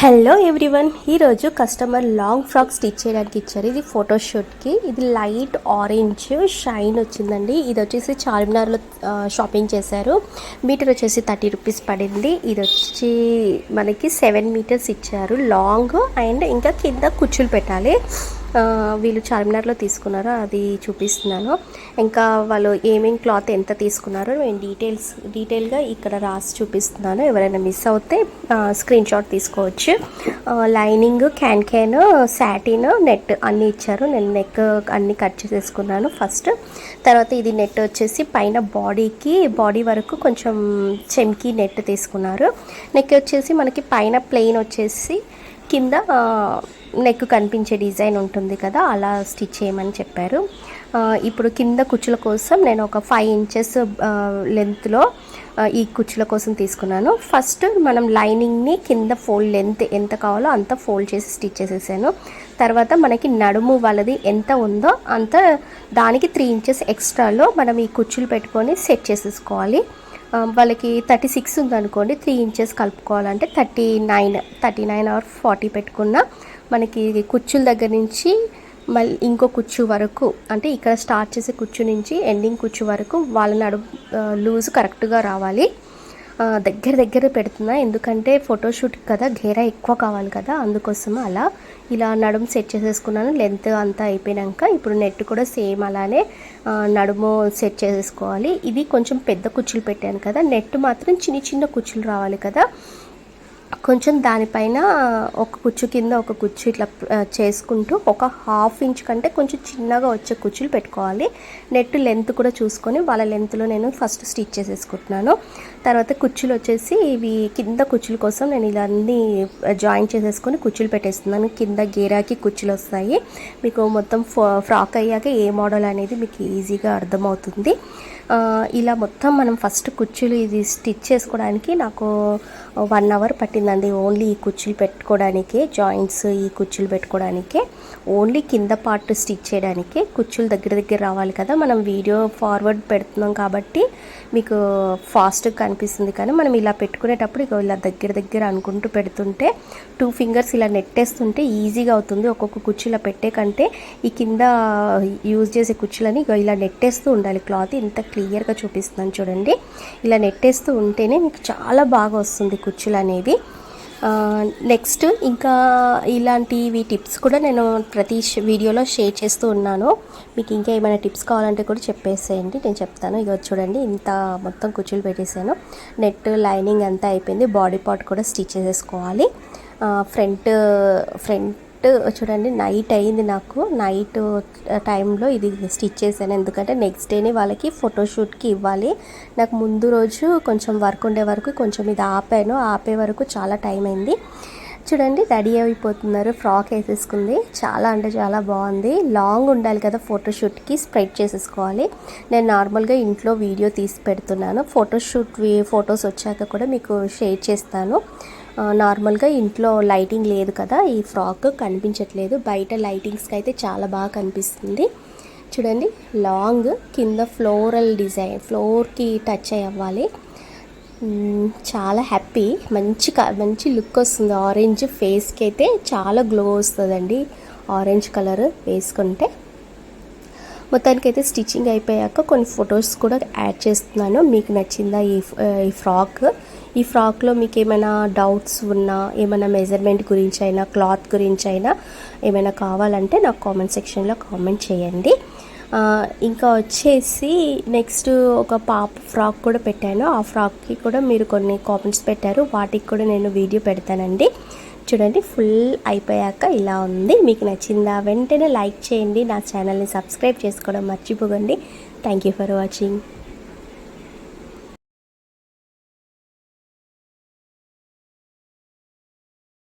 Hello everyone ఈరోజు customer long frock stitch చేయడానికి ఇచ్చారు. ఇది ఫోటోషూట్కి ఇది లైట్ ఆరెంజ్ షైన్ వచ్చిందండి. ఇది వచ్చేసి చార్మినార్లో షాపింగ్ చేశారు. మీటర్ వచ్చేసి థర్టీ రూపీస్ పడింది. ఇది వచ్చి మనకి సెవెన్ మీటర్స్ ఇచ్చారు. లాంగ్ అండ్ ఇంకా కింద కుచ్చులు పెట్టాలి. వీళ్ళు చార్మినార్లో తీసుకున్నారో అది చూపిస్తున్నాను. ఇంకా వాళ్ళు ఏమేమి క్లాత్ ఎంత తీసుకున్నారో నేను డీటెయిల్స్ డీటెయిల్గా ఇక్కడ రాసి చూపిస్తున్నాను. ఎవరైనా మిస్ అవుతే స్క్రీన్ షాట్ తీసుకోవచ్చు. Lining can can satin net అన్నీ ఇచ్చారు. నేను నెక్ అన్ని కట్ చేసేసుకున్నాను ఫస్ట్. తర్వాత ఇది నెట్ వచ్చేసి పైన బాడీకి బాడీ వరకు కొంచెం చెమ్కి నెట్ తీసుకున్నారు. నెక్ వచ్చేసి మనకి పైన ప్లెయిన్ వచ్చేసి కింద నెక్ కనిపించే డిజైన్ ఉంటుంది కదా అలా స్టిచ్ చేయమని చెప్పారు. ఇప్పుడు కింద కుచ్చుల కోసం నేను ఒక ఫైవ్ ఇంచెస్ లెంత్లో ఈ కుచ్చుల కోసం తీసుకున్నాను. ఫస్ట్ మనం లైనింగ్ని కింద ఫోల్డ్ లెంత్ ఎంత కావాలో అంత ఫోల్డ్ చేసి స్టిచ్ చేసేసాను. తర్వాత మనకి నడుము వాళ్ళది ఎంత ఉందో అంత దానికి త్రీ ఇంచెస్ ఎక్స్ట్రాలో మనం ఈ కుచ్చులు పెట్టుకొని సెట్ చేసేసుకోవాలి. వాళ్ళకి థర్టీ సిక్స్ ఉందనుకోండి three inches కలుపుకోవాలంటే thirty nine thirty nine or forty పెట్టుకున్న మనకి కుచ్చుల దగ్గర నుంచి మళ్ళీ ఇంకో కుచ్చు వరకు అంటే ఇక్కడ స్టార్ట్ చేసే కుచ్చు నుంచి ఎండింగ్ కుచ్చు వరకు వాళ్ళ నడు లూజ్ కరెక్ట్గా రావాలి. దగ్గర దగ్గర పెడుతున్నా. ఎందుకంటే ఫోటోషూట్ కదా గేరా ఎక్కువ కావాలి కదా అందుకోసం అలా ఇలా నడుము సెట్ చేసేసుకున్నాను. లెంత్ అంతా అయిపోయాక ఇప్పుడు నెట్ కూడా సేమ్ అలానే నడుము సెట్ చేసేసుకోవాలి. ఇది కొంచెం పెద్ద కుచ్చులు పెట్టాను కదా నెట్ మాత్రం చిన్న చిన్న కుచ్చులు రావాలి కదా. కొంచెం దానిపైన ఒక కుచ్చు కింద ఒక కుచ్చు ఇట్లా చేసుకుంటూ ఒక హాఫ్ ఇంచ్ కంటే కొంచెం చిన్నగా వచ్చే కుచ్చులు పెట్టుకోవాలి. నెట్ లెంత్ కూడా చూసుకొని వాళ్ళ లెంత్లో నేను ఫస్ట్ స్టిచ్ చేసేసుకుంటున్నాను. తర్వాత కుచ్చులు వచ్చేసి ఇవి కింద కుచ్చుల కోసం నేను ఇలా అన్ని జాయిన్ చేసేసుకొని కుచ్చులు పెట్టేస్తున్నాను. కింద గేరాకి కుచ్చులు వస్తాయి. మీకు మొత్తం ఫ్రాక్ అయ్యాక ఏ మోడల్ అనేది మీకు ఈజీగా అర్థమవుతుంది. ఇలా మొత్తం మనం ఫస్ట్ కుచ్చులు ఇది స్టిచ్ చేసుకోవడానికి నాకు వన్ అవర్ పట్టింది. ఉంటుందండి ఓన్లీ ఈ కుర్చీలు పెట్టుకోవడానికి జాయింట్స్ ఈ కుర్చీలు పెట్టుకోవడానికి ఓన్లీ కింద పార్ట్ స్టిచ్ చేయడానికి కుర్చీలు దగ్గర దగ్గర రావాలి కదా. మనం వీడియో ఫార్వర్డ్ పెడుతున్నాం కాబట్టి మీకు ఫాస్ట్గా కనిపిస్తుంది. కానీ మనం ఇలా పెట్టుకునేటప్పుడు ఇక ఇలా దగ్గర దగ్గర అనుకుంటూ పెడుతుంటే టూ ఫింగర్స్ ఇలా నెట్టేస్తుంటే ఈజీగా అవుతుంది. ఒక్కొక్క కుర్చీ ఇలా పెట్టే కంటే ఈ కింద యూజ్ చేసే కుర్చీలని ఇగో ఇలా నెట్టేస్తూ ఉండాలి. క్లాత్ ఇంత క్లియర్గా చూపిస్తున్నాను చూడండి. ఇలా నెట్టేస్తూ ఉంటేనే మీకు చాలా బాగా వస్తుంది కుర్చీలు అనేవి. నెక్స్ట్ ఇంకా ఇలాంటివి టిప్స్ కూడా నేను ప్రతి వీడియోలో షేర్ చేస్తూ ఉన్నాను. మీకు ఇంకా ఏమైనా టిప్స్ కావాలంటే కూడా చెప్పేసేయండి. నేను చెప్తాను. ఇక చూడండి ఇంత మొత్తం కుచ్చులు పెట్టేసాను. నెట్ లైనింగ్ అంతా అయిపోయింది. బాడీ పార్ట్ కూడా స్టిచ్ చేసేసుకోవాలి. ఫ్రంట్ ఫ్రంట్ Uh, చూడండి నైట్ అయింది నాకు. నైట్ టైంలో uh, ఇది స్టిచ్ చేశాను. ఎందుకంటే నెక్స్ట్ డేనే వాళ్ళకి ఫోటోషూట్కి ఇవ్వాలి. నాకు ముందు రోజు కొంచెం వర్క్ ఉండే వరకు కొంచెం ఇది ఆపాను. ఆపే వరకు చాలా టైం అయింది. చూడండి రెడీ అయిపోతున్నారు. ఫ్రాక్ వేసేసుకుంది. చాలా అంటే చాలా బాగుంది. లాంగ్ ఉండాలి కదా ఫోటోషూట్కి స్ప్రెడ్ చేసేసుకోవాలి. నేను నార్మల్గా ఇంట్లో వీడియో తీసి పెడుతున్నాను. ఫోటోషూట్ ఫొటోస్ వచ్చాక కూడా మీకు షేర్ చేస్తాను. నార్మల్గా ఇంట్లో లైటింగ్ లేదు కదా ఈ ఫ్రాక్ కనిపించట్లేదు. బయట లైటింగ్స్కి అయితే చాలా బాగా కనిపిస్తుంది. చూడండి లాంగ్ కింద ఫ్లోరల్ డిజైన్ ఫ్లోర్కి టచ్ అవ్వాలి చాలా హ్యాపీ. మంచి మంచి లుక్ వస్తుంది. ఆరెంజ్ ఫేస్కి అయితే చాలా గ్లో వస్తుందండి. ఆరెంజ్ కలర్ వేసుకుంటే. మొత్తానికైతే స్టిచ్చింగ్ అయిపోయాక కొన్ని ఫొటోస్ కూడా యాడ్ చేస్తున్నాను. మీకు నచ్చిందా ఈ ఈ ఫ్రాక్? ఈ ఫ్రాక్లో మీకు ఏమైనా డౌట్స్ ఉన్నా ఏమైనా మెజర్మెంట్ గురించి అయినా క్లాత్ గురించి అయినా ఏమైనా కావాలంటే నాకు కామెంట్ సెక్షన్లో కామెంట్ చేయండి. ఇంకా వచ్చేసి నెక్స్ట్ ఒక పాప ఫ్రాక్ కూడా పెట్టాను. ఆ ఫ్రాక్కి కూడా మీరు కొన్ని కామెంట్స్ పెట్టారు. వాటికి కూడా నేను వీడియో పెడతానండి. చూడండి ఫుల్ అయిపోయాక ఇలా ఉంది. మీకు నచ్చిందా వెంటనే లైక్ చేయండి. నా ఛానల్ని సబ్స్క్రైబ్ చేసుకోవడం మర్చిపోకండి. Thank you for watching